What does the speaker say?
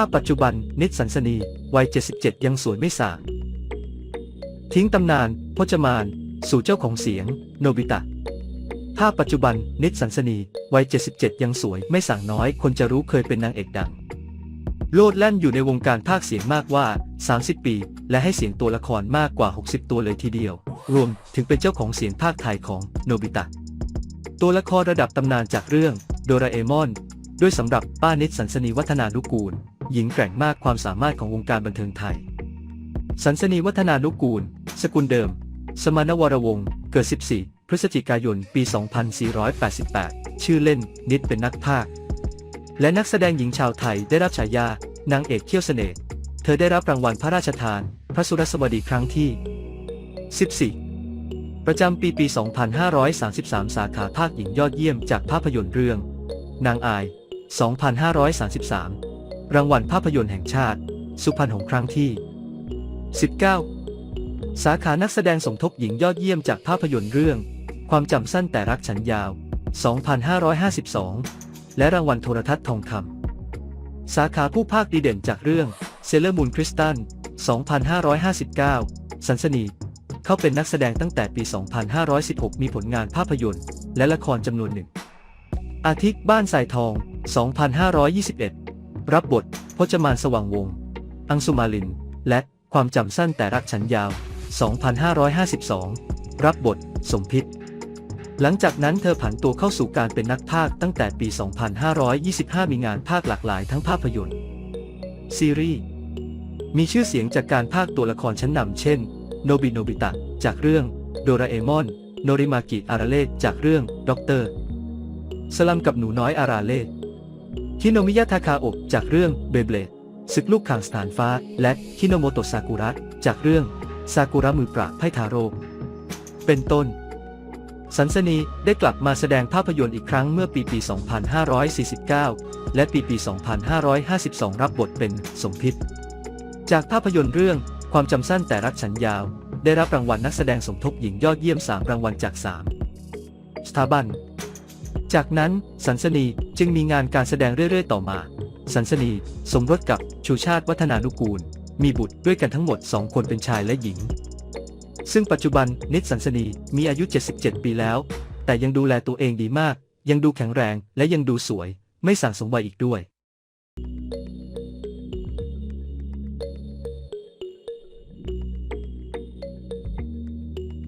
ภาพปัจจุบันนิดสันสนีวัย 77 ยังสวยไม่ส่าง ทิ้งตำนานพจมาน สู่เจ้าของเสียง โนบิตะ ภาพปัจจุบันนิดสันสนีวัย 77 ยังสวยไม่ส่างน้อย คนจะรู้เคยเป็นนางเอกดัง โลดแล่นอยู่ในวงการภาคเสียงมากว่า 30 ปี และให้เสียงตัวละครมากกว่า 60 ตัวเลยทีเดียว รวมถึงเป็นเจ้าของเสียงภาคไทยของโนบิตะ ตัวละครระดับตำนานจากเรื่องโดราเอมอนด้วยสำหรับป้านิดสันสนีวัฒนานุกูล หญิงแกร่งมากความสามารถของวงการบันเทิงไทย สันสนีวัฒนานุกูล สกุลเดิม สมานวรวงศ์เกิด 14 พฤศจิกายน ปี 2488 ชื่อเล่น นิดเป็นนักพากย์และนักแสดงหญิงชาวไทยได้รับฉายานางเอกเขี้ยวเสน่ห์เธอได้รับรางวัลพระราชทาน พระสุรสวดีครั้งที่ 14 ประจำปีปี 2533 สาขาภาคหญิงยอดเยี่ยมจากภาพยนตร์เรื่อง นางอาย 2533 รางวัลภาพยนตร์แห่งชาติ สุพรรณหงส์ครั้งที่ 19 สาขานักแสดงสมทบหญิงยอดเยี่ยมจากภาพยนตร์เรื่อง ความจำสั้นแต่รักฉันยาว 2552 และรางวัลโทรทัศน์ทองคำสาขาผู้ภาคดีเด่นจากเรื่องเซเลอร์มูนคริสตัน 2559 สันสนีเข้าเป็นนักแสดงตั้งแต่ปี 2516 มีผลงานภาพยนตร์ และละครจำนวนหนึ่ง อาทิตย์บ้านสายทอง 2521 รับบท พจมานสว่างวงศ์อังสุมาลิน และความจำสั้นแต่รักฉันยาว 2552 รับบท สมพิษ หลังจากนั้นเธอผันตัวเข้าสู่การเป็นนักพากย์ตั้งแต่ปี 2525 มีงานพากย์หลากหลายทั้งภาพยนตร์ ซีรีส์ มีชื่อเสียงจากการพากย์ตัวละครชั้นนำเช่น โนบิโนบิตะ จากเรื่อง โดราเอมอน โนริมากิอาราเล่จากเรื่อง ด็อกเตอร์ สลัมกับหนูน้อยอาราเล่ คิโนมิยะทาคาโอบจากเรื่องเบเบลดศึกลูกข่างสถานฟ้า และคิโนโมโตะซากุระจากเรื่องซากุระมือปราบไพทาโร่เป็นต้น สันสนีได้กลับมาแสดงภาพยนตร์อีกครั้งเมื่อปีปี 2549 และปีปี 2552 รับบทเป็นสมพิษ จากภาพยนตร์เรื่องความจำสั้นแต่รักฉันยาว ได้รับรางวัลนักแสดงสมทบหญิงยอดเยี่ยม 3 รางวัลจาก 3 สถาบัน จากนั้นสันสนี จึงมีงานการแสดงเรื่อย ๆ ต่อมา สันสนีสมรสกับชูชาติวัฒนานุกูล มีบุตรด้วยกันทั้งหมด 2 คนเป็นชายและหญิง ซึ่งปัจจุบันนิดสันสนีมีอายุ 77 ปีแล้ว แต่ยังดูแลตัวเองดีมาก ยังดูแข็งแรงและยังดูสวย ไม่สั่งสมวัยอีกด้วย